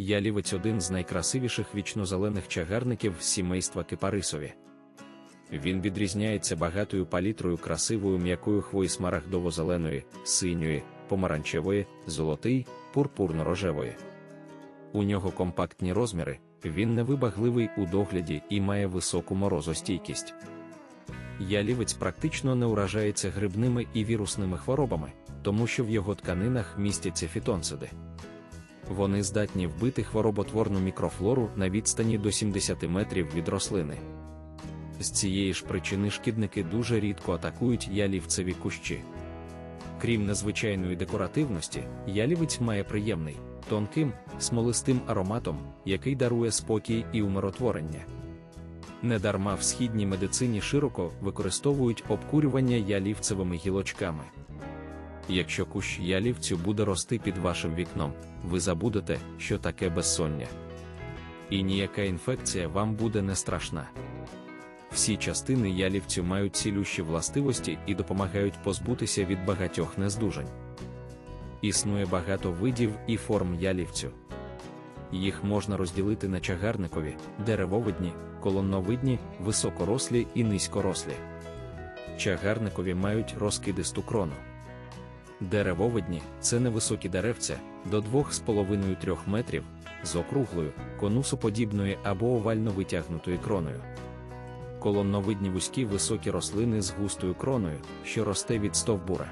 Ялівець один з найкрасивіших вічнозелених чагарників сімейства кипарисові. Він відрізняється багатою палітрою красивою м'якою хвої смарагдово-зеленої, синьої, помаранчевої, золотий, пурпурно-рожевої. У нього компактні розміри, він невибагливий у догляді і має високу морозостійкість. Ялівець практично не уражається грибними і вірусними хворобами, тому що в його тканинах містяться фітонциди. Вони здатні вбити хвороботворну мікрофлору на відстані до 70 метрів від рослини. З цієї ж причини шкідники дуже рідко атакують ялівцеві кущі. Крім незвичайної декоративності, ялівець має приємний, тонким, смолистим ароматом, який дарує спокій і умиротворення. Недарма в східній медицині широко використовують обкурювання ялівцевими гілочками. Якщо кущ ялівцю буде рости під вашим вікном, ви забудете, що таке безсоння. І ніяка інфекція вам буде не страшна. Всі частини ялівцю мають цілющі властивості і допомагають позбутися від багатьох нездужань. Існує багато видів і форм ялівцю. Їх можна розділити на чагарникові, деревовидні, колонновидні, високорослі і низькорослі. Чагарникові мають розкидисту крону. Деревовидні це невисокі деревця до 2,5-3 метрів з округлою, конусоподібною або овально витягнутою кроною. Колонновидні вузькі високі рослини з густою кроною, що росте від стовбура.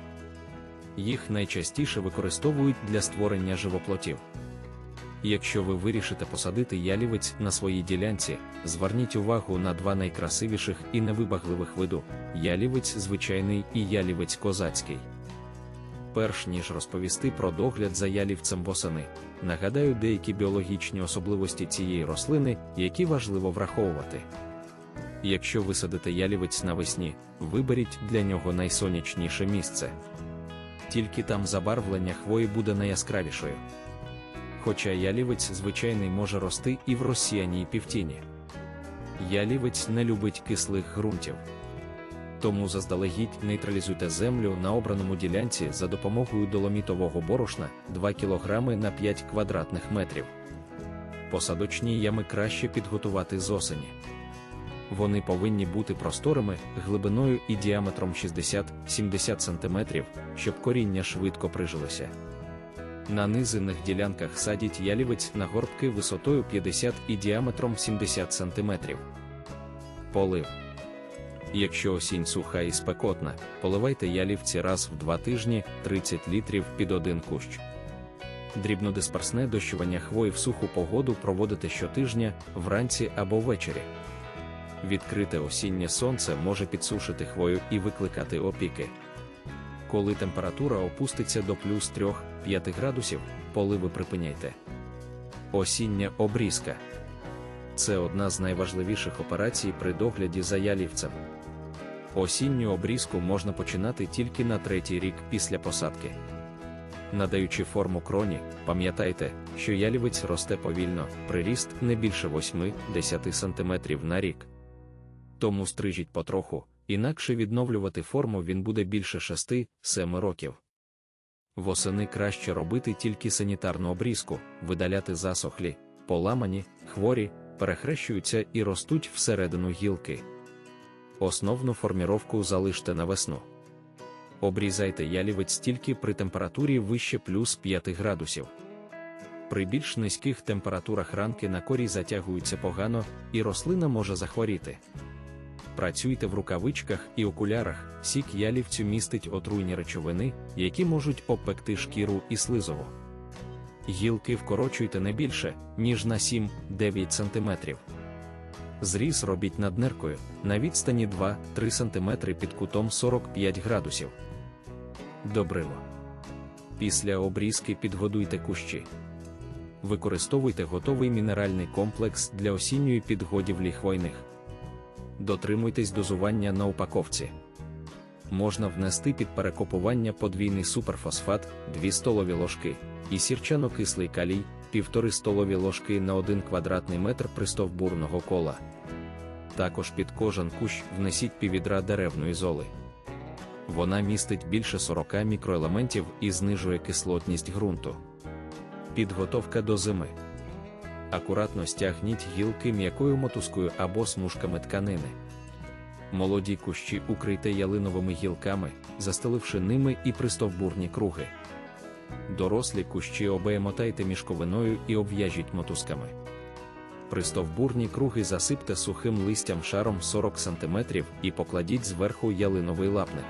Їх найчастіше використовують для створення живоплотів. Якщо ви вирішите посадити ялівець на своїй ділянці, зверніть увагу на два найкрасивіших і невибагливих виду ялівець звичайний і ялівець козацький. Перш ніж розповісти про догляд за ялівцем восени, нагадаю деякі біологічні особливості цієї рослини, які важливо враховувати. Якщо висадите ялівець навесні, виберіть для нього найсонячніше місце. Тільки там забарвлення хвої буде найяскравішою. Хоча ялівець звичайний може рости і в розсіяній півтіні. Ялівець не любить кислих ґрунтів. Тому заздалегідь нейтралізуйте землю на обраному ділянці за допомогою доломітового борошна 2 кг на 5 квадратних метрів. Посадочні ями краще підготувати з осені. Вони повинні бути просторими, глибиною і діаметром 60-70 см, щоб коріння швидко прижилося. На низинних ділянках садять ялівець на горбки висотою 50 і діаметром 70 см. Полив. Якщо осінь суха і спекотна, поливайте ялівці раз в два тижні 30 літрів під один кущ. Дрібнодисперсне дощування хвої в суху погоду проводите щотижня, вранці або ввечері. Відкрите осіннє сонце може підсушити хвою і викликати опіки. Коли температура опуститься до плюс 3-5 градусів, поливи припиняйте. Осіння обрізка це одна з найважливіших операцій при догляді за ялівцем. Осінню обрізку можна починати тільки на третій рік після посадки. Надаючи форму кроні, пам'ятайте, що ялівець росте повільно, приріст не більше 8-10 см на рік. Тому стрижіть потроху, інакше відновлювати форму він буде більше 6-7 років. Восени краще робити тільки санітарну обрізку, видаляти засохлі, поламані, хворі, перехрещуються і ростуть всередину гілки. Основну форміровку залиште на весну. Обрізайте ялівець тільки при температурі вище плюс 5 градусів. При більш низьких температурах ранки на корі затягуються погано, і рослина може захворіти. Працюйте в рукавичках і окулярах, сік ялівцю містить отруйні речовини, які можуть обпекти шкіру і слизову. Гілки вкорочуйте не більше, ніж на 7-9 см. Зріз робіть над ниркою на відстані 2-3 см під кутом 45 градусів. Добриво. Після обрізки підгодуйте кущі. Використовуйте готовий мінеральний комплекс для осінньої підгодівлі хвойних. Дотримуйтесь дозування на упаковці. Можна внести під перекопування подвійний суперфосфат 2 столові ложки і сірчано-кислий калій 1,5 столові ложки на 1 квадратний метр пристовбурного кола. Також під кожен кущ внесіть піввідра деревної золи. Вона містить більше 40 мікроелементів і знижує кислотність ґрунту. Підготовка до зими. Акуратно стягніть гілки м'якою мотузкою або смужками тканини. Молоді кущі укрийте ялиновими гілками, застеливши ними і пристовбурні круги. Дорослі кущі обеймотайте мішковиною і обв'яжіть мотузками. Пристовбурні круги засипте сухим листям шаром 40 см і покладіть зверху ялиновий лапник.